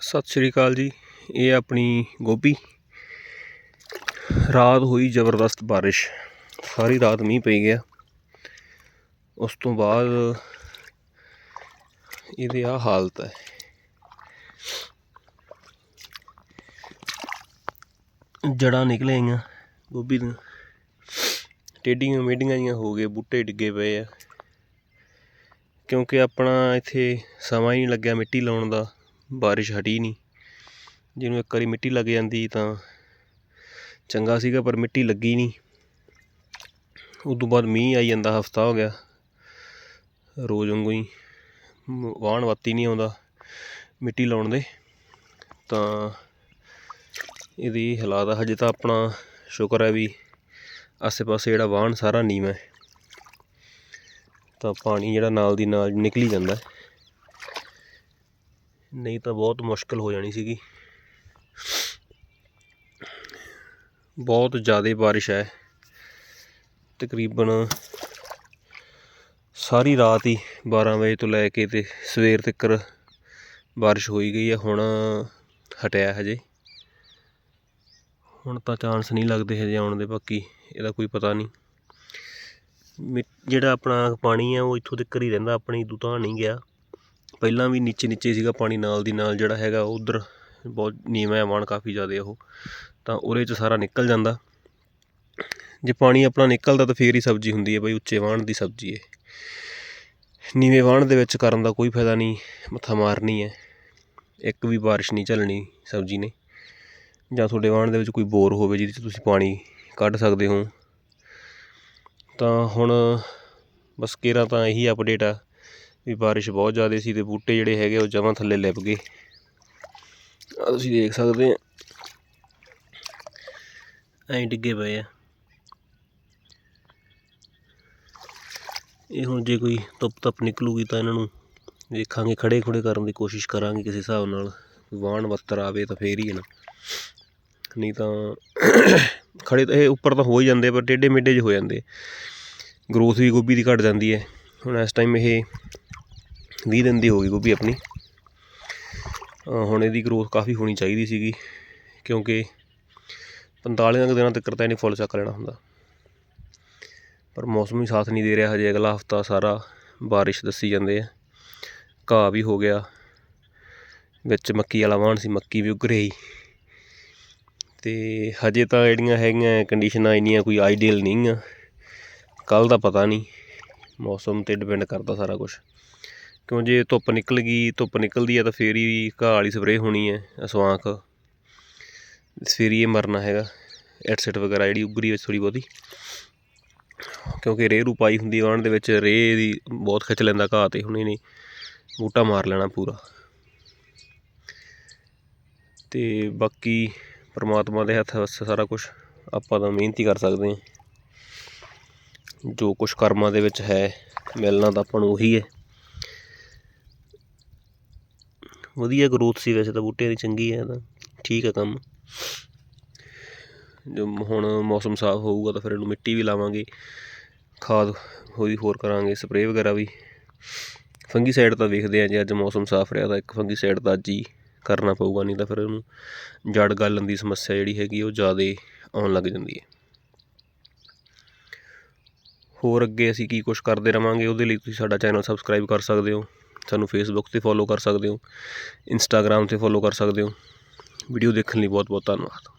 ਸਤਿ ਸ਼੍ਰੀ ਅਕਾਲ ਜੀ, ਇਹ ਆਪਣੀ ਗੋਭੀ। ਰਾਤ ਹੋਈ ਜ਼ਬਰਦਸਤ ਬਾਰਿਸ਼, ਸਾਰੀ ਰਾਤ ਮੀਂਹ ਪਈ ਗਿਆ। ਉਸ ਤੋਂ ਬਾਅਦ ਇਹਦੀ ਆ ਹਾਲਤ ਹੈ। ਜੜਾਂ ਨਿਕਲੇ ਆਈਆਂ ਗੋਭੀ ਦੀਆਂ। ਟੇਡੀਆਂ ਮੇਡੀਆਂ ਜੀਆਂ ਹੋ ਗਏ, ਬੂਟੇ ਡਿੱਗੇ ਪਏ ਆ। ਕਿਉਂਕਿ ਆਪਣਾ ਇੱਥੇ ਸਮਾਂ ਹੀ ਨਹੀਂ ਲੱਗਿਆ ਮਿੱਟੀ ਲਾਉਣ ਦਾ। ਬਾਰਿਸ਼ ਹਟੀ ਨਹੀਂ। ਜਿਹਨੂੰ ਇੱਕ ਵਾਰੀ ਮਿੱਟੀ ਲੱਗ ਜਾਂਦੀ ਤਾਂ ਚੰਗਾ ਸੀਗਾ, ਪਰ ਮਿੱਟੀ ਲੱਗੀ ਨਹੀਂ। ਉਦੋਂ ਬਾਅਦ ਮੀਂਹ ਆਈ ਜਾਂਦਾ, ਹਫਤਾ ਹੋ ਗਿਆ। ਰੋਜ਼ ਵਾਂਗੂ ਹੀ ਮ- ਵਾਹਣ ਵੱਤੀ ਨਹੀਂ ਆਉਂਦਾ ਮਿੱਟੀ ਲਾਉਣ ਦੇ। ਤਾਂ ਇਹਦੀ ਹਾਲਾਤ ਹਜੇ ਤਾਂ ਆਪਣਾ ਸ਼ੁਕਰ ਹੈ ਵੀ ਆਸੇ ਪਾਸੇ ਜਿਹੜਾ ਵਾਹਣ ਸਾਰਾ ਨੀਵਾਂ ਹੈ। ਤਾਂ ਪਾਣੀ ਜਿਹੜਾ ਨਾਲ ਦੀ ਨਾਲ ਨਿਕਲੀ ਜਾਂਦਾ ਹੈ। ਨਹੀਂ ਤਾਂ ਬਹੁਤ ਮੁਸ਼ਕਲ ਹੋ ਜਾਣੀ ਸੀਗੀ। ਬਹੁਤ ਜ਼ਿਆਦਾ ਬਾਰਿਸ਼ ਹੈ। ਤਕਰੀਬਨ ਸਾਰੀ ਰਾਤ ਹੀ 12 ਵਜੇ ਤੋਂ ਲੈ ਕੇ ਤੇ ਸਵੇਰ ਤੱਕ ਬਾਰਿਸ਼ ਹੋਈ ਗਈ ਹੈ। ਹੁਣ ਹਟਿਆ ਹਜੇ। ਹੁਣ ਤਾਂ ਚਾਂਸ ਨਹੀਂ ਲੱਗਦੇ ਹਜੇ ਆਉਣ ਦੇ, ਬਾਕੀ ਇਹਦਾ ਕੋਈ ਪਤਾ ਨਹੀਂ। ਮਿ- ਜਿਹੜਾ ਆਪਣਾ ਪਾਣੀ ਆ ਉਹ ਇੱਥੋਂ ਤੱਕ ਹੀ ਰਹਿੰਦਾ, ਆਪਣੀ ਦੂ ਨਹੀਂ ਗਿਆ। ਪਹਿਲਾਂ ਵੀ ਨੀਚੇ ਨੀਚੇ ਸੀਗਾ ਪਾਣੀ ਨਾਲ ਦੀ ਨਾਲ ਜਿਹੜਾ ਹੈਗਾ ਉੱਧਰ ਬਹੁਤ ਨੀਵਾਂ ਹੈ ਵਾਣ ਕਾਫੀ ਜ਼ਿਆਦਾ ਉਹ। ਤਾਂ ਉਹਦੇ 'ਚ ਸਾਰਾ ਨਿਕਲ ਜਾਂਦਾ। ਜੇ ਪਾਣੀ ਆਪਣਾ ਨਿਕਲਦਾ ਤਾਂ ਫੇਰ ਹੀ ਸਬਜ਼ੀ ਹੁੰਦੀ ਹੈ ਬਈ, ਉੱਚੇ ਵਾਣ ਦੀ ਸਬਜ਼ੀ ਹੈ। ਨੀਵੇਂ ਵਾਣ ਦੇ ਵਿੱਚ ਕਰਨ ਦਾ ਕੋਈ ਫਾਇਦਾ ਨਹੀਂ, ਮੱਥਾ ਮਾਰਨੀ ਹੈ। ਇੱਕ ਵੀ ਬਾਰਿਸ਼ ਨਹੀਂ ਝੱਲਣੀ ਸਬਜ਼ੀ ਨੇ। ਜਾਂ ਤੁਹਾਡੇ ਵਾਣ ਦੇ ਵਿੱਚ ਕੋਈ ਬੋਰ ਹੋਵੇ ਜਿਹਦੇ 'ਚ ਤੁਸੀਂ ਪਾਣੀ ਕੱਢ ਸਕਦੇ ਹੋ। ਤਾਂ ਹੁਣ ਬਸ ਕੇਰਾ ਤਾਂ ਇਹੀ ਅਪਡੇਟ ਆ। ਵੀ ਬਾਰਿਸ਼ ਬਹੁਤ ਜ਼ਿਆਦਾ ਸੀ ਤੇ ਬੂਟੇ ਜਿਹੜੇ ਹੈਗੇ ਉਹ ਜਮਾਂ ਥੱਲੇ ਲਿਪ ਗਏ। ਆ ਤੁਸੀਂ ਦੇਖ ਸਕਦੇ ਆ। ਐਂ ਡਿੱਗੇ ਪਏ ਆ। ਇਹ ਹੁਣ ਜੇ ਕੋਈ ਧੁੱਪ ਧੁੱਪ ਨਿਕਲੂਗੀ ਤਾਂ ਇਹਨਾਂ ਨੂੰ ਦੇਖਾਂਗੇ ਖੜੇ ਖੁੜੇ ਕਰਨ ਦੀ ਕੋਸ਼ਿਸ਼ ਕਰਾਂਗੇ ਕਿਸੇ ਹਿਸਾਬ ਨਾਲ। ਵਾਹਣ ਵੱਤਰ ਆਵੇ ਤਾਂ ਫੇਰ ਹੀ ਹੈ ਨਾ। ਨਹੀਂ ਤਾਂ ਖੜੇ ਤਾਂ ਇਹ ਉੱਪਰ ਤਾਂ ਹੋ ਹੀ ਜਾਂਦੇ ਪਰ ਟੇਢੇ ਮੇਢੇ ਜਿਹੇ ਹੋ ਜਾਂਦੇ ਗਰੋਥ ਵੀ ਗੋਭੀ ਦੀ ਘਟ ਜਾਂਦੀ ਹੈ। ਹੁਣ ਇਸ ਟਾਈਮ ਇਹ 20 ਦਿਨ ਦੀ ਹੋ ਗਈ ਗੋਭੀ ਆਪਣੀ। ਹੁਣ ਇਹਦੀ ਗਰੋਥ ਕਾਫੀ ਹੋਣੀ ਚਾਹੀਦੀ ਸੀਗੀ, ਕਿਉਂਕਿ 45 ਕੁ ਦਿਨਾਂ ਤੱਕ ਤਾਂ ਇਹਨੇ ਫੁੱਲ ਚੱਕ ਲੈਣਾ ਹੁੰਦਾ। ਪਰ ਮੌਸਮ ਵੀ ਸਾਥ ਨਹੀਂ ਦੇ ਰਿਹਾ ਹਜੇ, ਅਗਲਾ ਹਫਤਾ ਸਾਰਾ ਬਾਰਿਸ਼ ਦੱਸੀ ਜਾਂਦੇ ਆ। ਘਾਹ ਵੀ ਹੋ ਗਿਆ। ਵਿੱਚ ਮੱਕੀ ਵਾਲਾ ਵਾਹਣ ਸੀ, ਮੱਕੀ ਵੀ ਉੱਗ ਰਹੀ ਤੇ ਹਜੇ ਤਾਂ ਜਿਹੜੀਆਂ ਹੈਗੀਆਂ ਕੰਡੀਸ਼ਨਾਂ ਇੰਨੀਆਂ ਕੋਈ ਆਈਡੀਅਲ ਨਹੀਂ ਆ। ਕੱਲ ਦਾ ਪਤਾ ਨਹੀਂ। ਮੌਸਮ ਤੇ ਡਿਪੈਂਡ ਕਰਦਾ ਸਾਰਾ ਕੁਝ ਕਿਉਂ ਜੇ ਧੁੱਪ ਨਿਕਲ ਗਈ, ਧੁੱਪ ਨਿਕਲਦੀ ਹੈ ਤਾਂ ਫੇਰ ਹੀ ਘਾਹ ਵਾਲੀ ਸਪਰੇਅ ਹੋਣੀ ਹੈ ਅਸਵਾਂਕ। ਫੇਰ ਹੀ ਇਹ ਮਰਨਾ ਹੈਗਾ ਐਟਸੈਟ ਵਗੈਰਾ ਜਿਹੜੀ ਉਗਰੀ ਵਿੱਚ ਥੋੜੀ ਬਹੁਤੀ। ਕਿਉਂਕਿ ਰੇਹ ਰੂਪਾਈ ਹੁੰਦੀ ਵਾਣ ਦੇ ਵਿੱਚ ਰੇਹ ਦੀ ਬਹੁਤ ਖਿੱਚ ਲੈਂਦਾ ਘਾਹ ਤੇ, ਹੁਣ ਇਹਨੇ ਬੂਟਾ ਮਾਰ ਲੈਣਾ ਪੂਰਾ। ਤੇ ਬਾਕੀ ਪਰਮਾਤਮਾ ਦੇ ਹੱਥ ਵਸ ਸਾਰਾ ਕੁਝ ਆਪਾਂ ਤਾਂ ਮਿਹਨਤ ਹੀ ਕਰ ਸਕਦੇ ਹਾਂ ਜੋ ਕੁਝ ਕਰਮਾਂ ਦੇ ਵਿੱਚ ਹੈ, ਮਿਲਣਾ ਤਾਂ ਆਪਾਂ ਨੂੰ ਉਹੀ ਹੈ। ਵਧੀਆ ਗਰੋਥ ਸੀ ਵੈਸੇ ਤਾਂ ਬੂਟਿਆਂ ਦੀ, ਚੰਗੀ ਹੈ ਤਾਂ। ਠੀਕ ਹੈ ਕੰਮ। ਜੋ ਹੁਣ ਮੌਸਮ ਸਾਫ਼ ਹੋਊਗਾ ਤਾਂ ਫਿਰ ਇਹਨੂੰ ਮਿੱਟੀ ਵੀ ਲਾਵਾਂਗੇ। ਖਾਦ ਹੋਈ ਹੋਰ ਕਰਾਂਗੇ ਸਪਰੇਅ ਵਗੈਰਾ ਵੀ। ਫੰਗੀ ਸਾਈਡ ਤਾਂ ਵੇਖਦੇ ਆ ਜੇ ਅੱਜ ਮੌਸਮ ਸਾਫ਼ ਰਿਹਾ ਤਾਂ ਇੱਕ ਫੰਗੀ ਸਾਈਡ ਤਾਂ ਅੱਜ ਹੀ ਕਰਨਾ ਪਊਗਾ, ਨਹੀਂ ਤਾਂ ਫਿਰ ਉਹਨੂੰ ਜੜ ਗਲਣ ਦੀ ਸਮੱਸਿਆ ਜਿਹੜੀ ਹੈਗੀ ਉਹ ਜ਼ਿਆਦਾ ਆਉਣ ਲੱਗ ਜਾਂਦੀ ਹੈ ਹੋਰ ਅੱਗੇ ਅਸੀਂ ਕੀ ਕੁਝ ਕਰਦੇ ਰਵਾਂਗੇ, ਉਹਦੇ ਲਈ ਤੁਸੀਂ ਸਾਡਾ ਚੈਨਲ ਸਬਸਕ੍ਰਾਈਬ ਕਰ ਸਕਦੇ ਹੋ। ਸਾਨੂੰ ਫੇਸਬੁੱਕ ਤੇ ਫੋਲੋ ਕਰ ਸਕਦੇ ਹੋ ਇੰਸਟਾਗ੍ਰਾਮ ਤੇ ਫੋਲੋ ਕਰ ਸਕਦੇ ਹੋ। ਵੀਡੀਓ ਦੇਖਣ ਲਈ ਬਹੁਤ ਬਹੁਤ ਧੰਨਵਾਦ।